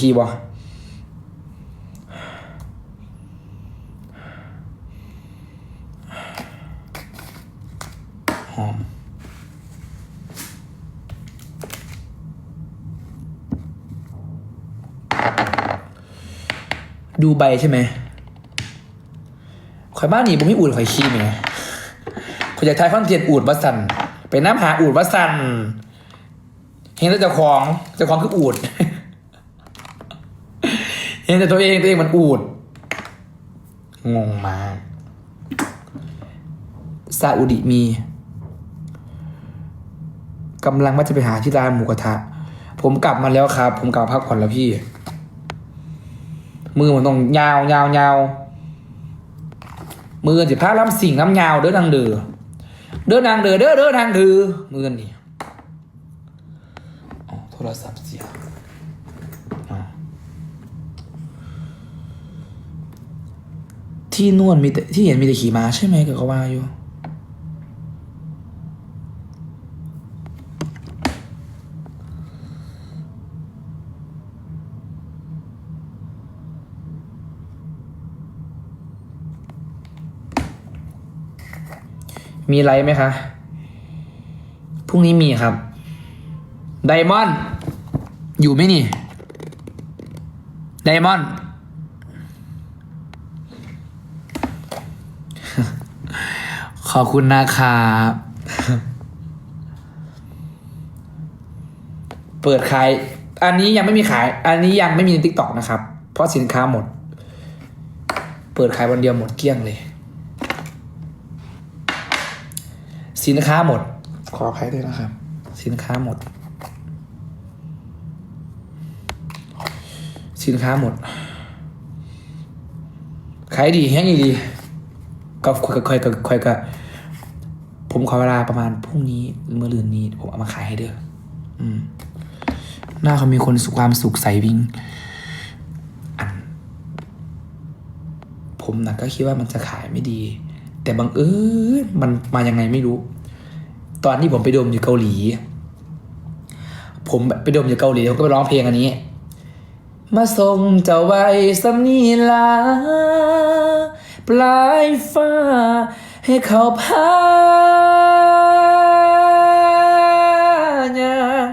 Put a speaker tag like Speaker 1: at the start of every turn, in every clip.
Speaker 1: ขี้บ่หอม ดูใบใช่ไหมข่อยบ้านนี่ผมไม่อูดข่อยขี้ไหมข่อยอยากทายคอนเทนต์อูดวัสันไปน้ำหาอูดวัสัน เห็นแต่เจ้าของเจ้าของคืออูด เห็นแต่ตัวเองตัวเองมันอูด งงมากซาอุดิมีกำลังว่าจะไปหาที่ร้านหมูกระทะ ผมกลับมาแล้วครับ ผมกลับพักผ่อนแล้วพี่ มือมันต้องยาวยาวยาวมือสิพาล้ำสิ่งน้ำยาวเด้อนางเดือเด้อนางเดือเด้อเด้อนางเดือมือนี่อ๋อโทรศัพท์เสียอ๋อ ที่นวดมีแต่ที่เห็นมีแต่ขี่ม้าใช่ไหมเกิดเขาว่าอยู่ มีไลฟ์ไหมคะพรุ่งนี้มีครับ ไดมอนด์อยู่ไหมนี่ ไดมอนด์ ขอบคุณนะครับเปิดขาย อันนี้ยังไม่มีขาย อันนี้ยังไม่มีในทิกตอกนะครับ เพราะสินค้าหมด เปิดขายวันเดียวหมดเกลี้ยงเลย สินค้าหมด ขออภัยด้วยนะครับ สินค้าหมด สินค้าหมด ขายดีแห้งอีดีก็คุยกับคุยกับคุยกับ ผมขอเวลาประมาณพรุ่งนี้เมื่อลืนนี้ผมเอามาขายให้เด้ออืม หน้าเขามีคนสุขความสุขใสวิ่งอัน ผมนะก็คิดว่ามันจะขายไม่ดี แต่บังเอิญมันมายังไงไม่รู้ ตอนที่ผมไปดมอยู่เกาหลี ผมไปดมอยู่เกาหลีผมก็ไปร้องเพลงอันนี้ มาส่งเจ้าไว้สำนีลา ปลายฟ้า ให้เขาพายาง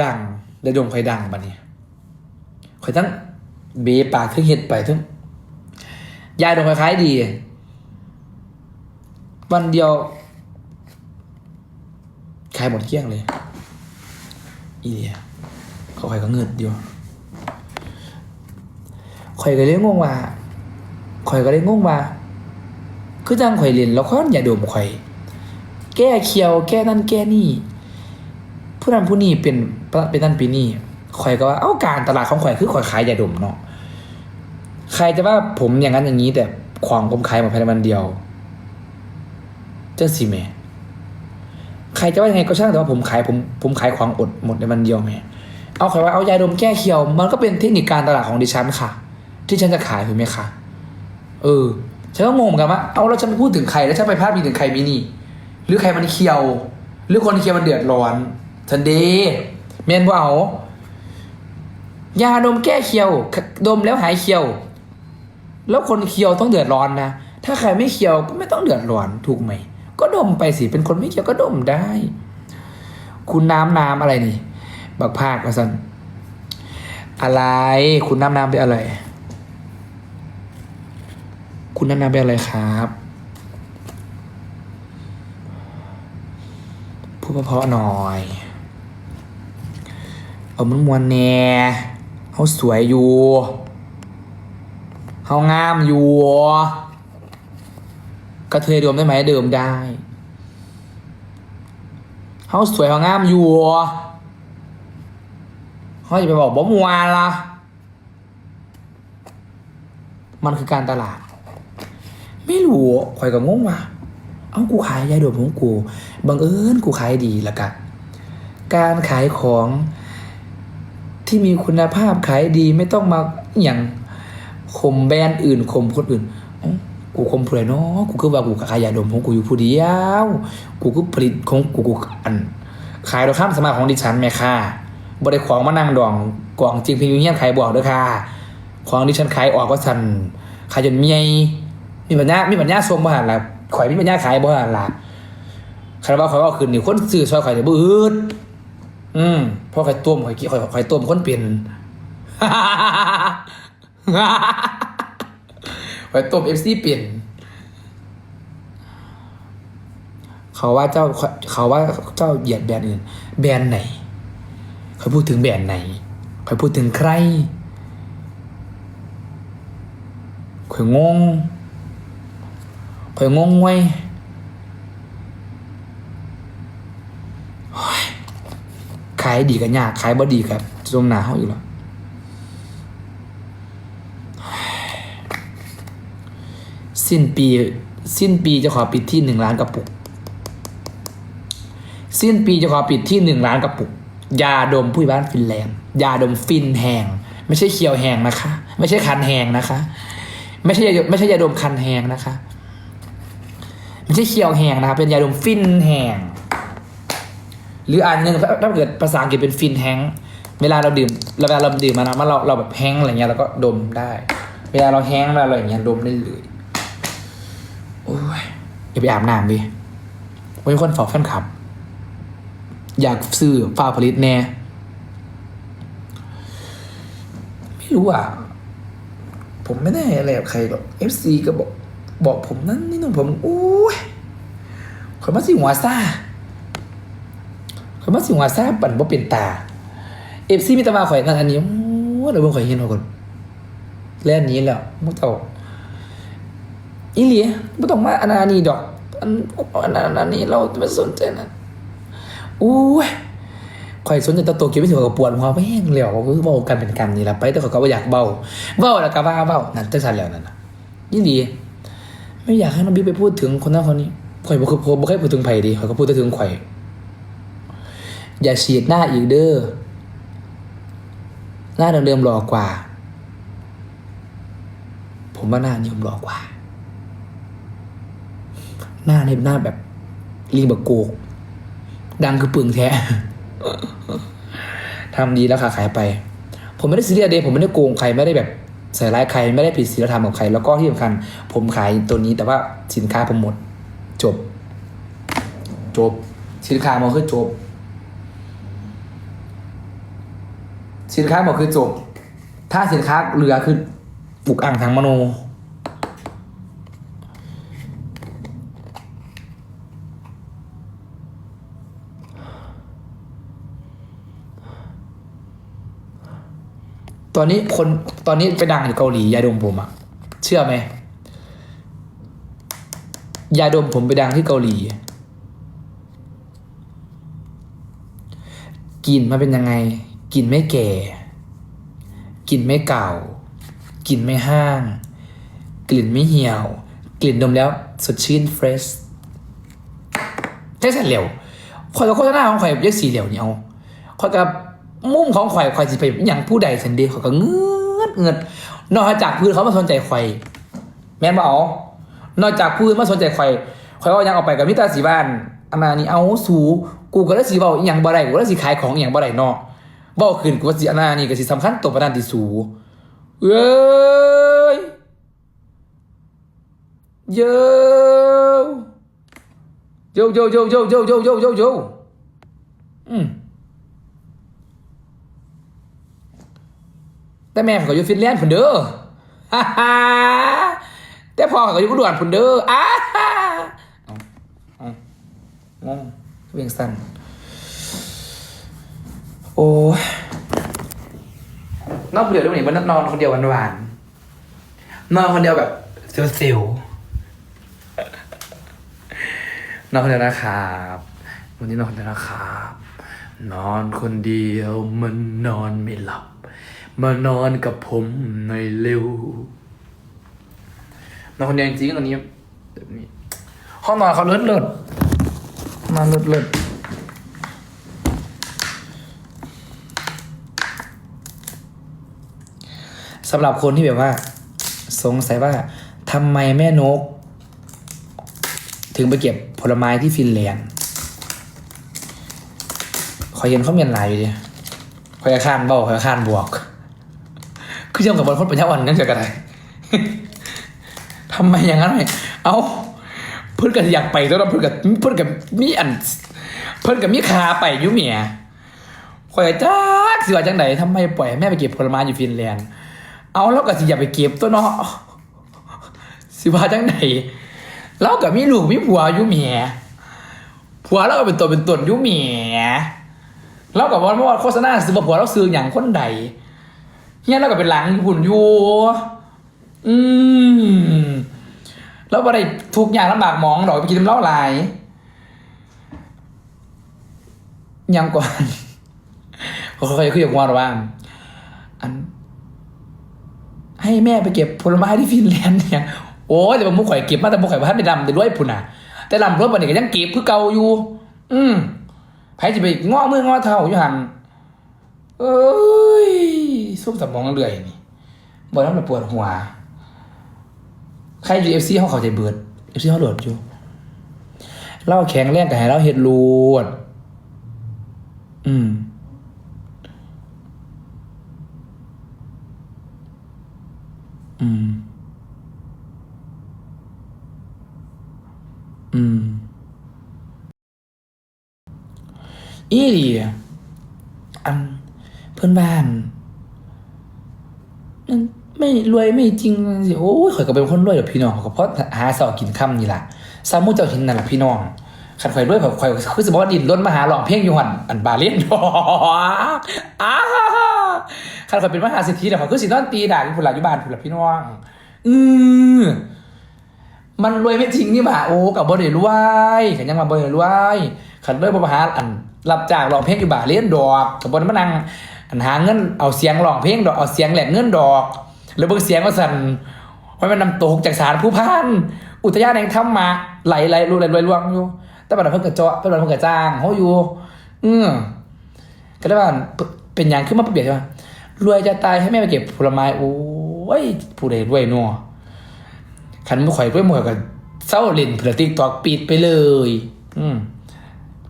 Speaker 1: ดังได้ดมใครดังปะเนี่ยใครทั้งเบปากทั้งเห็ดไปทั้งยายดมคล้ายๆดีวันเดียวขายหมดเกลี้ยงเลย อีเดียเขาใครก็เงินเดียวข่อยก็เลยงงว่าข่อยก็เลยงงว่า คือจังข่อยเรียนแล้วค่อนอย่าดมข่อย แก้เคียว แก้นั่นแก้นี่ ผู้นั้นผู้นี้เป็นเป็นนั่นเป็นนี่ข่อยก็ว่า เอ้าการตลาดของข่อยคือข่อยขายยาดมเนาะ ใครจะว่าผมอย่างนั้นอย่างนี้ แต่ของผมขายหมดภายในวันเดียวเจ้าสิแม่ใครจะว่ายังไงก็ช่างแต่ว่าผมขายผมผมขายของอดหมดในวันเดียวแม่เอาใครว่าเอายาดมแก้เคียว มันก็เป็นเทคนิคการตลาดของดิฉันค่ะ ที่ฉันจะขายถูกไหมคะเออ ฉันก็งงเหมือนกันว่าเอาแล้วฉันไปพูดถึงใครแล้วฉันไปพาดพิงถึงใครมินี่ หรือใครมันเคียว หรือคนเคียวมันเดือดร้อนทันเดเมนว่าเอายาดมแก้เคียวดมแล้วหายเคียว แล้วคนเคียวต้องเดือดร้อนนะถ้าใครไม่เคียวก็ไม่ต้องเดือดร้อนถูกไหม ก็ดมไปสิเป็นคนไม่เคียวก็ดมได้ คุณน้ำน้ำอะไรนี่ บักภาคมาสันอะไร คุณน้ำน้ำเป็นอะไร คุณน้ำน้ำเป็นอะไรครับพูดเพราะๆหน่อยเอามันมวนแน่เขาสวยอยู่เขางามอยู่กระเทยเดิมได้ไหมเดิมได้เขาสวยเขางามอยู่เขาจะไปบอกบ่มัวละมันคือการตลาด ไม่รู้ข่อยก็งงว่ะเอ้ากูขายยาดมของกู บังเอิญกูขายดีละกันการขายของที่มีคุณภาพขายดีไม่ต้องมาอย่างข่มแบรนด์อื่นข่มคนอื่น กูข่มเผู้ใดเนาะกูคือว่ากูขายยาดมของกูอยู่ผู้เดียว กูก็ผลิตของกูกูอัน ขายโดยข้ามสมารถของดิฉันแม่ค่ะบริของมานั่งดองกล่องจริงเพียงเงี้ยขายบอกเด้อค่ะ ของที่ฉันขายออกก็สันขายจนเมีย มีปัญญามีปัญญาทรงบ้านละข่อยมีปัญญาขายบ้านละคาราบาข่อยว่าคืนนี่คนซื้อซอยข่อยเนี่ยบื้อดอืมเพราะข่อยต้มข่อยกี้ข่อยข่อยต้มคนเปลี่ยนข่อยต้มเอฟซีเปลี่ยนเขาว่าเจ้าเขาว่าเจ้าเหยียดแบรนด์อื่น แบรนด์ไหนเขาพูดถึงแบรนด์ไหนเขาพูดถึงใครข่อยงง ข่อยงงไว้ยโอ้ยขายดีกันยากขายบ่ดีครับจมหนาเขาอยู่แล้วสิ้นปี สิ้นปีจะขอปิดที่หนึ่งล้านกระปุก สิ้นปีจะขอปิดที่หนึ่งล้านกระปุก ยาดมผู้บ้านฟินแลนด์ยาดมฟินแหงไม่ใช่เคียวแหงนะคะ ไม่ใช่คันแหงนะคะ ไม่ใช่ไม่ใช่ยาดมคันแหงนะคะ ไม่ใช่เคียวแหงนะคะเป็นยาดมฟินแหงหรืออันหนึ่งถ้าเกิดภาษาอังกฤษเป็นฟินแฮงเวลาเราดื่มเวลาเราดื่มมานะมันเราเราแบบแฮงอะไรเงี้ยเราก็ดมได้ เวลาเราแฮงเวลาอะไรอย่างเงี้ยดมได้เลยโอ้ยอย่าไปอาบน้ำดิวันนี้คนฝอกแฟนคลับ อยากซื้อฝ้าผลิตแน่ไม่รู้อะ ผมไม่ได้อะไรกับใครหรอก FC ก็บอก บอกผมนั่นนี่นู่นผมอู้ยขอยมาสิหัวซ่าขอยมาสิหัวซ่าปั่นบ่เป็นตา FC มีแตมาข่อยนั่นอันนี้โอ้เดี๋ยวเบิ่งข่อยเห็นเอาก่อนแล้วนนี้แล้วมุกเต่าอีหลีไม่ต้องมาอันนั้นนี้ดอกอันอันอันนี้เราไม่สนใจนะอู้ยข่อยสนใจตะโตเกียวไม่ถือกับปวดหัวไม่แห้งแล้วคือเบากันเป็นกันนี่แหละไปแต่เขาก็บ่อยากเบาเบาแล้วก็ว่าเบานั่นจังสันแล้วนั่นน่ะยิ่งดี ไม่อยากให้น้องบิ๊กไปพูดถึงคนนั้นคนนี้ข่อยบ่เคยบ่เคยพูดถึงไผดีข่อยก็พูดแต่ถึงข่อย อย่าฉีดหน้าอีกเด้อหน้าเดิมๆหล่อกว่า ผมว่าหน้านี้ผมหล่อกว่า หน้าเนี่ยหน้าแบบลิงบักโกก ดังคือปึงแท้ทำดีแล้วค่ะขายไป ผมไม่ได้ซีเรียสเดย์ผมไม่ได้โกงใครไม่ได้แบบ ใส่ร้ายใครไม่ได้ผิดศีลธรรมของใคร แล้วก็ที่สำคัญ ผมขายตัวนี้แต่ว่าสินค้าผมหมด จบ จบ สินค้ามันคือจบ สินค้าหมดคือจบ ถ้าสินค้าเหลือคือบุกอ่างทางมโน ตอนนี้คนตอนนี้ไปดังอยู่เกาหลียาดมผมอะเชื่อไหมยาดมผมไปดังที่เกาหลีกลิ่นมาเป็นยังไงกลิ่นไม่แก่กลิ่นไม่เก่ากลิ่นไม่ห้าง กลิ่นไม่เหี่ยว กลิ่นดมแล้วสดชื่นเฟรชใช่สันเหลวข่อยกับโฆษณาของข่อยยักสีเหลวเนี่ยเอาข่อยกับ มุมของข่อยข่อยสิไปอย่างผู้ใดสันเดีข่อยก็เงือดเงือดนอกจากพื้นเขามาสนใจข่อย แม่นบ่เอานอกจากพื้นมาสนใจข่อยข่อยว่ายังออกไปกับมิตรสีบ้านอามานี่เอาสูกูก็ได้สีเบาอย่างบ่ได้กูก็ได้สีขายของอย่างบ่ได้เนาะเบาขึ้นกูว่าสีอานานี่ก็สิสำคัญตัวประดานที่สูเอ้ยเย้โยโยโยโยโยโยโยโยโยอืม แต่แม่เขาอยู่ฟินแลนด์พุนเด้อฮ่าฮ่าแต่พ่อเขาอยู่บุรีรัมย์พุ่นเด้ออ้าฮ่าเอาเอางงเวียงสันโอ้นอนคนเดียวได้ไหมมันนอนคนเดียวหวานๆนอนคนเดียวแบบเซลล์ๆนอนคนเดียวนะครับวันนี้นอนคนเดียวนะครับนอนคนเดียวมันนอนไม่หลับ มานอนกับผมหน่อยเร็วนอนคนเดียวจริงตอนนี้แบบนี้ห้องนอนเขาเลิศเลิศนอนเลิศเลิศสำหรับคนที่แบบว่า สงสัยว่าทำไมแม่นก ถึงไปเก็บผลไม้ที่ฟินแลนด์ขอเห็นเขาเมียนหลายอยู่ดิขอยอาคารเบาขอยอาคารบวก คือยังกับบอลคนปัญญาอ่อนนั่นเกิดอะไรทำไมอย่างนั้นไมเอาเพื่อนกันอยากไปแล้วเพื่อนกับเพื่อนกับมีอัน เพื่อนกับมีคาไปยุ่เมียข่อยจ้าสิว่าจังไหนทำไมปล่อยแม่ไปเก็บผลไม้อยู่ฟินแลนด์เอาแล้วก็สิอย่าไปเก็บตัวเนาะสิว่าจังไหนเรากับมีลูกมีผัวยู่เมียผัวเราก็เป็นตัวเป็นตนยู่เมียเรากับว่าเมื่อวานโฆษณาซื้อผัวเราซื้ออย่างคนใด เฮียเราก็เป็นหลังญี่ปุ่นอยู่ อืม แล้วบ่ได้ทุกอย่างลำบากหมองดอกไปกินน้ำเหล้าหลายยังก่อนเขาเคยคุยกับว่าหรือว่า อัน ให้แม่ไปเก็บผลไม้ที่ฟินแลนด์เนี่ย โอ้ยแต่บางมุกข่อยเก็บมาแต่มุกข่อยพัดไปดำแต่ด้วยพุ่นน่ะ แต่ลำรถบันเด็กยังเก็บคือเก่าอยู่ อืมไผจะไปง้อมือง้อเท้าอยู่หัน เอ้ยซุ่มสมองเรื่อยนี่บอกแล้วมันปวดหัว ใครอยู่เอฟซีเขาเข้าใจเบิดเอฟซีเขาโหลดอยู่เล่าแข็งแรงกับให้เราเห็ดรูดอืมอืม อืม อีหลีอัน เพื่อนบ้านนั่นไม่รวยไม่จริงสิโอ้ยข่อยก็เป็นคนรวยเดี๋ยพี่น้องเขาก็เพราะหาเสากินค่ำนี่ล่ะซามูเจ้าหินนั่นแหละพี่น้องขันข่อยรวยข่อยข่อยคือสมมติว่าดินล้นมหาหลองเพียงอยู่หันอันบาเลียนดอกอ้าขันข่อยเป็นมหาเศรษฐีแต่ข่อยคือสินอนตีด่าอยู่พุ่นหลัอยู่บ้านพุ่นหลัพี่น้องอือมันรวยไม่จริงนี่หว่าโอ้กับบ่ได้รวยขันยังมาบ่ได้รวยขันรวยบ่มาหาอันรับจางร้องเพลงอยู่บ่าเลียนดอกกับบ่ได้มานั่ง อันหาเงินเอาเสียงร้องเพลงดอกเอาเสียงแหลกเงินดอกแล้วเบิ่งเสียงว่าสั่นไว้มันนำตกจากสารผู้พันอุทยานแห่งธรรมะไหลไหลรวยไหลรวยลวงอยู่ แต่บัดนั้นเพิ่นก็เจาะแต่บัดนั้นเพิ่นก็จ้างเฮาอยู่ อือก็ได้ว่าเป็นหยังขึ้นมาเปรียบว่ารวยจะตายให้แม่ไปเก็บผลไม้โอ้ยผู้ใดรวยนัวขันมือข่อยด้วยมือกันเศร้าเล่นเผื่อติ๊กตอกปิดไปเลย อืม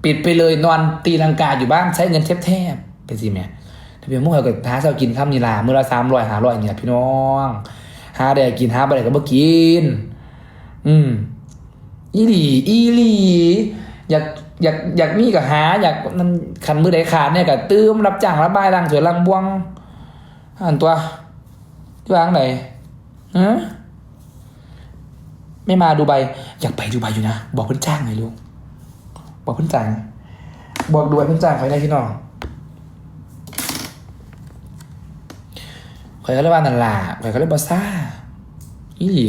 Speaker 1: ปิดไปเลยนอนตีลังกาอยู่บ้านใช้เงินแทบๆเป็นสิแม่ ถ้าเป็นมือข่อยก็หาเช้ากินข้ามนีลามือละสามร้อยหาร้อยเนี่ยพี่น้องหาได้กินหาบ่ได้ก็บ่กิน อืมอีหลีอีหลีอยากอยากอยากมีก็หา อยากนั่นขันมือใดขาดเนี่ยก็ตื้มรับจ้างรับบายล้างถ้วยล้างบวงอันตัวที่วางไหนฮะไม่มาดูไบอยากไปดูไบอยู่นะ บอกเพื่อนจ้างหน่อยลูกบอกเพื่อนจ้าง บอกดูไบเพื่อนจ้างใครได้พี่น้อง ใครก็เรียกว่านันลาใครก็เรียกบอซ่าอีหลี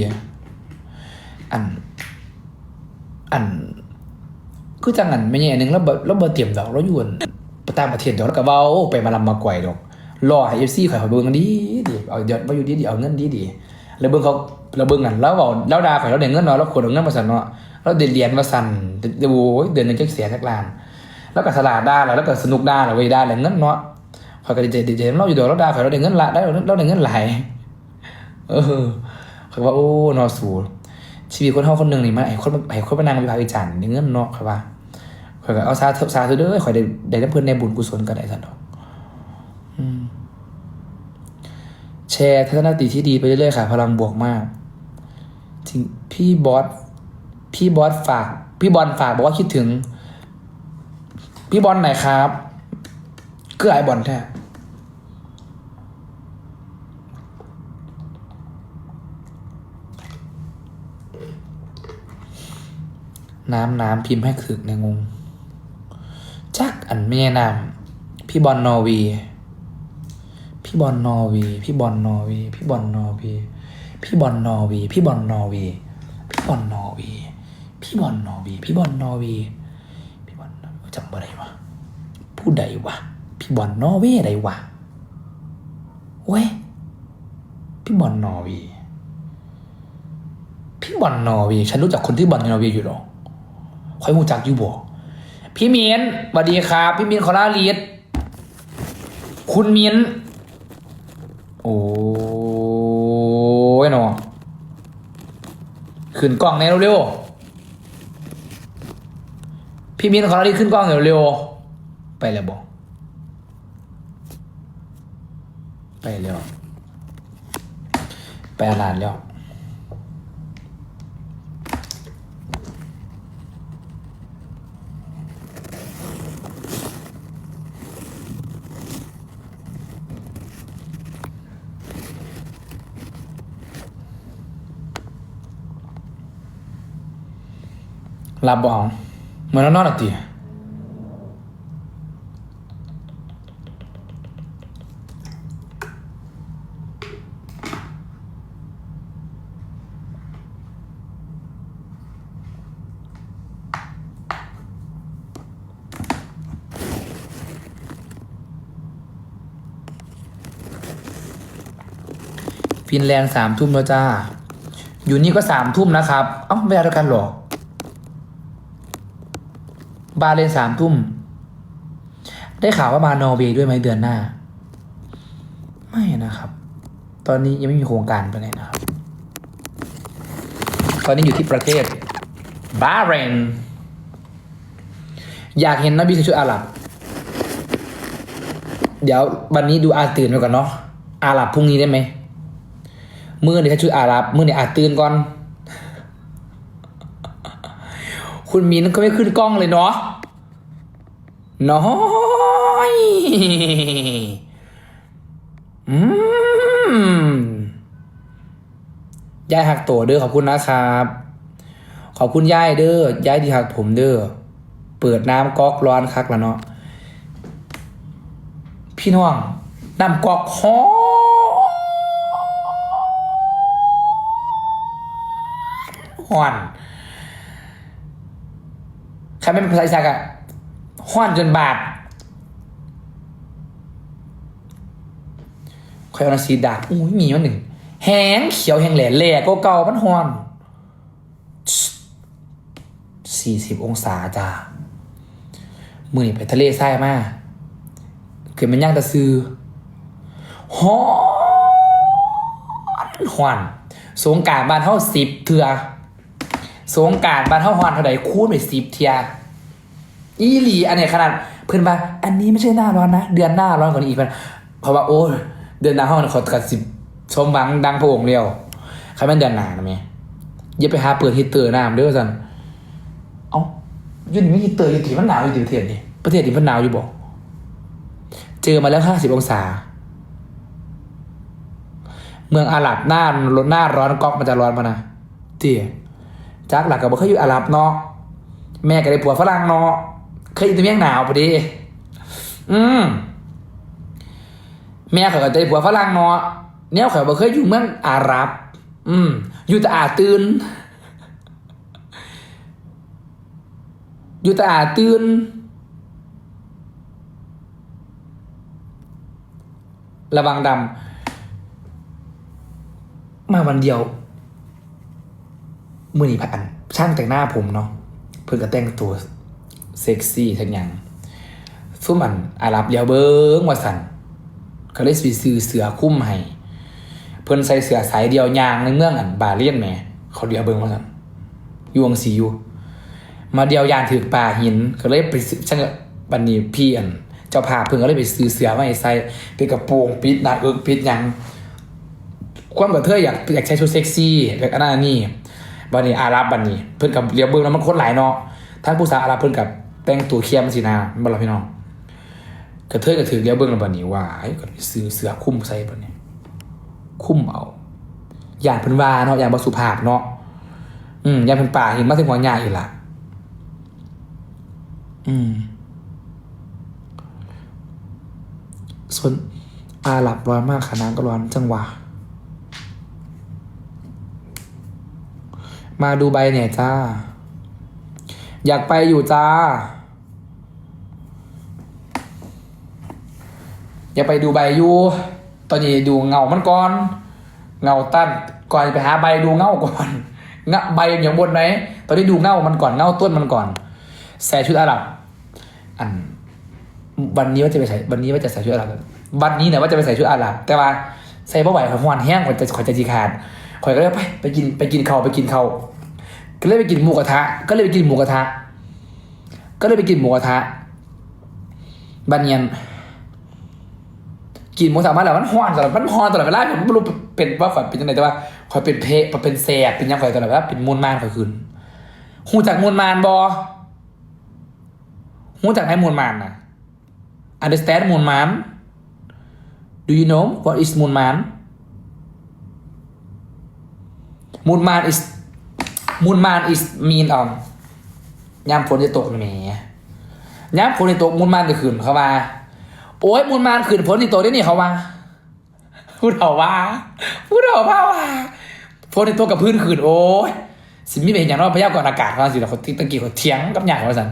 Speaker 1: อัน อัน คือจังอันไม่ใช่อันหนึ่งแล้วบ่แล้วเบ่เตรียมดอกแล้วยวนประตามประเทศดอกแล้วก็เว้าไปมาลำมาก่อยดอกรอให้ FC ข่อยข่อยเบิ่งดีดีเอาเดี๋ยวมาอยู่ดีดีเอาเงินดีดีแล้วเบิ่งเขาแล้วเบิ่งกันแล้วเว้าแล้วดาข่อยแล้วได้เงินเนาะแล้วคนเอาเงินมาสั่นเนาะแล้วเดือนเรียนมาสั่นเดี๋ยวโอ้ยเดือนหนึงจักแสนจักล้าน แล้วก็สลาดดาแล้วแล้วก็สนุกด่าแล้วเว้ยด่าแล้วเงินเนาะ ข่อยก็ดีใจดีใจเราอยู่ดอกแล้วด่าข่อยแล้วได้เงินละได้แล้วได้เงินหลายเออข่อยว่าโอ้นอสูชีวิตคนเฮาคนหนึ่งนี่มันไอ้คนไอ้คนมานั่งวิพากษ์วิจารณ์เงินเนาะข่อยว่าข่อยก็เอาซาเถอะซาเถอะเด้อข่อยได้ได้เพิ่นในบุญกุศลก็ได้สันดอกอืมแชร์ทัศนคติที่ดีไปเรื่อยๆค่ะ พลังบวกมากจริงพี่บอสพี่บอสฝาก พี่บอลฝากบอกว่าคิดถึง พี่บอลไหนครับ เกือไอ้บอลแท้ น้ำน้ำพิมพ์ให้ถึกในงง จักอันไม่แนะนำพี่บอลนอร์วีพี่บอลนอร์วีพี่บอลนอร์วีพี่บอลนอร์วีพี่บอลนอร์วีพี่บอลนอร์วีพี่บอลนอร์วีพี่บอลนอร์วีพี่บอลนอร์วีพี่บอลจำบ่ได้วะผู้ใดวะพี่บอลนอร์เวย์ใดวะเว้ยพี่บอลนอร์วี บอลนอร์วีฉันรู้จักคนที่บอลนอร์วีอยู่หรอคอยมูจักอยู่บ่พี่เมียนสวัสดีครับ พี่เมียนขอลาลีดคุณเมียนโอ้ยหนอขึ้นกล้องในเร็วๆ พี่เมียนขอลาลีดขึ้นกล้องเร็วๆ ไปแล้วบอกแล้ว ไปอาลานแล้ว ลับอาเมือนานอนหลับตีฟินแลนด์สามทุ่มแล้วจ้า อยู่นี่ก็สามทุ่มนะครับ เอ้าไม่ได้แล้วกันหรอ บาเลนสามทุ่ม ได้ข่าวว่ามานอร์เวย์ด้วยไหมเดือนหน้า ไม่นะครับ ตอนนี้ยังไม่มีโครงการไปไหนนะครับ ตอนนี้อยู่ที่ประเทศบาเรน อยากเห็นนบีใส่ชุดอาหรับ เดี๋ยววันนี้ดูอาตื่นไปก่อนเนาะอาหรับพรุ่งนี้ได้ไหมมือเนี่ยใส่ชุดอาหรับมื่อเนี่ยอาตื่นก่อน คุณมินก็ไม่ขึ้นกล้องเลยเนาะน้อยอืมยายหักโตเด้อขอบคุณนะครับ ขอบคุณยายเด้อยายที่หักผมเด้อเปิดน้ำก๊อกร้อนคักแล้วเนาะพี่น้องน้ำก๊อกหอมหอน ใครไม่เป็นภาษาอีสานอะห้อนจนบาดคอยเอานาซีดาบอุ้ยมีมันหนึ่ง แหงเขียวแหงแหล่แหล่ก็เก่ามันห้อนสี่สิบองศาจ้ามือนี่ไปทะเลทรายมาเกิดมันย่างตะซือฮ้อนห้อนสงการบ้านเท่าสิบเถื่อ สงกรารบ้านเท่าฮอนเท่าใดคูณไปสิบเทียอีหลีอันเนี้ยขนาดเพื่อนว่าอันนี้ไม่ใช่หน้าร้อนนะ เดือนหน้าร้อนกว่านี้อีกมันเพราะว่าโอ้ยเดือนหน้าห้องเขากัดสิบชมบังดังพระองค์เดียวใครเป็นเดือนหนานะเมียอย่าไปหาเปิดฮีตเตอร์น้ำด้อสันเอ้ายุ่นไม่ฮีเตอร์อยุ่ที่มันหนาวอยู่ที่ประเทศนี่ประเทศนี้มันหนาวอยู่บอกเจอมาแล้วห้าสิบองศา เมืองอาหรับหน้าหน้าร้อนก๊อกมันจะร้อนปะนะเตี๋ย จากหลักกับบ่เคยอยู่อาหรับเนาะแม่ก็ได้ผัวฝรั่งเนาะเคยอยู่ในเมียงหนาวพอดี อืมแม่เขาก็ได้ผัวฝรั่งเนาะเนี่ยเขาบ่เคยอยู่เมืองอาหรับ อืม อยู่แต่อาตื่นอยู่แต่อาตื่นระวังดำมาวันเดียว มื่อนี้ผ่านช่างแต่งหน้าผมเนาะเพื่อนก็แต่งตัวเซ็กซี่ทั้งอย่างซุ่มอันอารับเดียวเบิ้งว่าสันก็เลยสีซื้อเสือคุ้มให้เพื่อนใส่เสือสายเดียวยางในเมืองอันบาเลียนแหมเขาเดียวเบิ้งว่าสันยวงสีอยู่มาเดียวยางถือป่าหิน ก็เลยไปซื้อช่างบันนี้พี่อันเจ้าภาพเพื่อนก็เลยไปซื้อเสือมาให้ใส่เป็นกระโปรงปิดหน้าเอิกปิดยังความกับเธออยากอยากใช้ชุดเซ็กซี่แบบอันนั้นนี่ บันนี้อารับบันนี้ เพื่อนกับเรียบเบิ้งแล้วมันโคตรหลายเนาะทั้งผู้สาวอารับเพื่อนกับแต่งตัวเคียมสินะบันเราพี่น้องกระเทยกระถือเรียบเบิ้งแล้วบันนี้ว่าไอ้ก็ซื้อเสือคุ้มใส่บันนี้ คุ้มเอาอย่างเพิ่นว่าเนาะอย่างบสุภาพเนาะอืมอย่างเพิ่นป่าเห็นมาถึงหัวใหญ่อีกละอืมส่วนอาหรับร้อนมากค่ะน้ำก็ร้อนจังหวะ มาดูใบเนี่ยจ้า อยากไปอยู่จ้า อยากไปดูใบอยู่ ตอนนี้ดูเงามันก่อน เงาตั้นก่อนไปหาใบดูเงาก่อนเงาใบอย่างบนไหนตอนนี้ดูเงามันก่อนเงาต้นมันก่อนใส่ชุดอาหรับอันวันนี้ว่าจะไปใส่วันนี้ว่าจะใส่ชุดอาหรับวันนี้เนี่ยว่าจะไปใส่ชุดอาหรับแต่ว่าใส่เพราะไหวขอหวานแห้งข่อจะข่อจะจีขาด ข่อยก็เลยไปไปกินไปกินเขาไปกินเขาก็เลยไปกินหมูกระทะ ก็เลยไปกินหมูกระทะ ก็เลยไปกินหมูกระทะบันเนียนกินหมูสามารถแล้วมันฮ้อนตลอดมันฮ้อนตลอดเวลาผมไม่รู้เป็นว่าข่อยเป็นยังไงแต่ว่าข่อยเป็นเพะเป็นแสบเป็นยังข่อยตลอดเวลาเป็นมูลมานข่อยคืนหูจากมูลมานบอหูจากไหนมูลมานนะ understand มูลมาน do you know what is มูลมาน มูลมาน is มูลมาน is mean um ยามฝนจะตกนะแหมยามฝนจะตกมูลมานจะขึ้นเขาว่า โอ้ยมูลมานขึ้นฝนจะตกได้นี่เขาว่าพูดเอาว่าพูดเอาว่าว่าฝนจะตกกับพื้นขึ้นโอ้ยสิมีเป็นอย่างนอกพยากรณ์อากาศเขาสิเราตะกี้เขาเถียงกับหยาดว่าสัน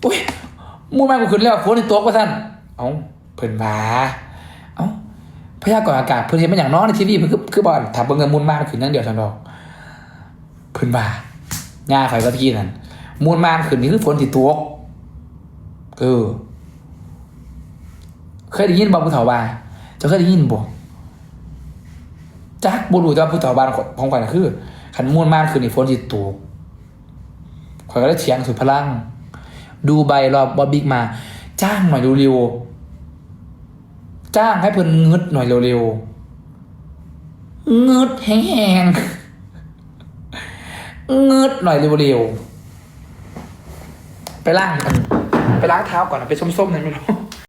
Speaker 1: โอ้ยมูลมานกูขึ้นแล้วฝนจะตกว่าสันเอ้าเพิ่นว่า พยากรณ์อากาศเพิ่นเห็นมันอย่างน้อยในทีวีเพิ่นคือคือบอลถ้าเบิ่งเงินมูลมานขึ้นนั่นเดียวทันดอกเพิ่นว่าง่าไฟก็ตะกี้นั่นมูลมานขึ้นนี่คือฝนสิดตกเออเคยได้ยินบ่ผู้เฒ่าว่าจะเคยได้ยินบ่จักบ่รู้แต่ว่าผู้เฒ่าบ้านของข่อยน่ะคือคันมูลมานขึ้นนี่ฝนสิดตกข่อยก็ได้เถียงสุดพลัง ดูใบรอบบอบบิ๊กมา จ้างหน่อยเร็ว จ้างให้เพิ่นงึดหน่อยเร็วๆงึดแห้งๆเงืดหน่อยเร็วๆไปล้างกันไปล้างเท้าก่อนนะไปส้มๆหน่อยไม่รู้